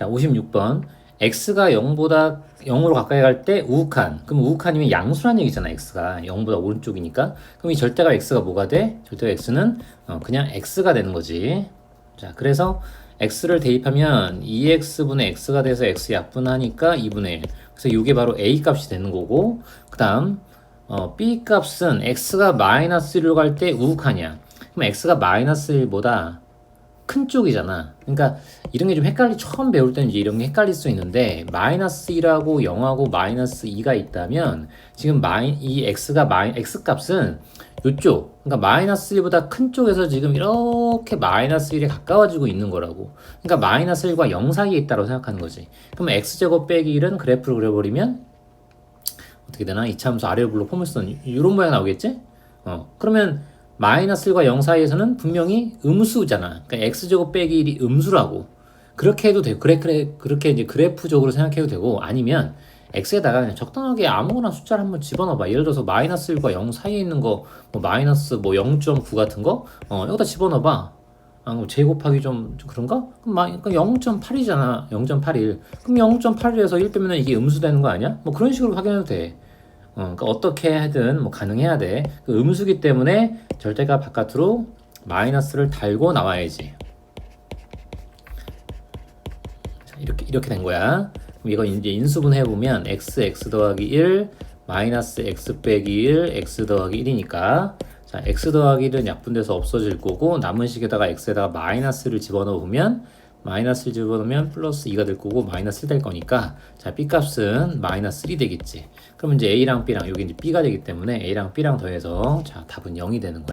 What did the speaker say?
자, 56번. x가 0보다 0으로 가까이 갈 때 우극한. 그럼 우극한이면 양수란 얘기잖아, x가. 0보다 오른쪽이니까. 그럼 이 절대값 x가 뭐가 돼? 절대값 x는 어, 그냥 x가 되는 거지. 자, 그래서 x를 대입하면 2x분의 x가 돼서 x 약분하니까 2분의 1. 그래서 이게 바로 a 값이 되는 거고, 그 다음, 어, b 값은 x가 마이너스 1로 갈 때 우극하냐. 그럼 x가 마이너스 1보다 큰 쪽이잖아. 그러니까 이런 게 좀 헷갈리 처음 배울 때는 이제 이런 게 헷갈릴 수 있는데 마이너스 1하고 0하고 마이너스 2가 있다면 지금 마이 이 x가 마이 x 값은 요쪽 그러니까 마이너스 1보다 큰 쪽에서 지금 이렇게 마이너스 1에 가까워지고 있는 거라고. 그러니까 마이너스 1과 0 사이에 있다고 생각하는 거지. 그러면 x제곱 빼기 1은 그래프를 그려버리면 어떻게 되나? 이차함수 아래로 불러 포물선 이런 모양 나오겠지? 어 그러면 마이너스 1과 0 사이에서는 분명히 음수잖아. 그러니까 x제곱 빼기 1이 음수라고. 그렇게 해도 되고, 그래, 그래, 그렇게 이제 그래프적으로 생각해도 되고, 아니면 x에다가 그냥 적당하게 아무거나 숫자를 한번 집어넣어봐. 예를 들어서 마이너스 1과 0 사이에 있는 거, 뭐 마이너스 뭐 0.9 같은 거, 어, 여기다 집어넣어봐. 아, 뭐 제곱하기 좀, 좀 그런가? 그럼 마, 그럼 0.8이잖아. 0.81. 그럼 0.8에서 1 빼면 이게 음수되는 거 아니야? 뭐 그런 식으로 확인해도 돼. 어, 그러니까 어떻게 하든 뭐 가능해야 돼. 그 음수기 때문에 절대값 바깥으로 마이너스를 달고 나와야지. 자, 이렇게 이렇게 된 거야. 그럼 이거 이제 인수분 해 보면 x x 더하기 1 마이너스 x 빼기 1 x 더하기 1이니까 자 x 더하기 1은 약분돼서 없어질 거고 남은 식에다가 x에다가 마이너스를 집어넣으면 마이너스를 집어넣으면 플러스 2가 될 거고 마이너스 1될 거니까 자 b 값은 마이너스 1이 되겠지. 그럼 이제 a랑 b랑 여기 이제 b가 되기 때문에 a랑 b랑 더해서 자 답은 0이 되는 거야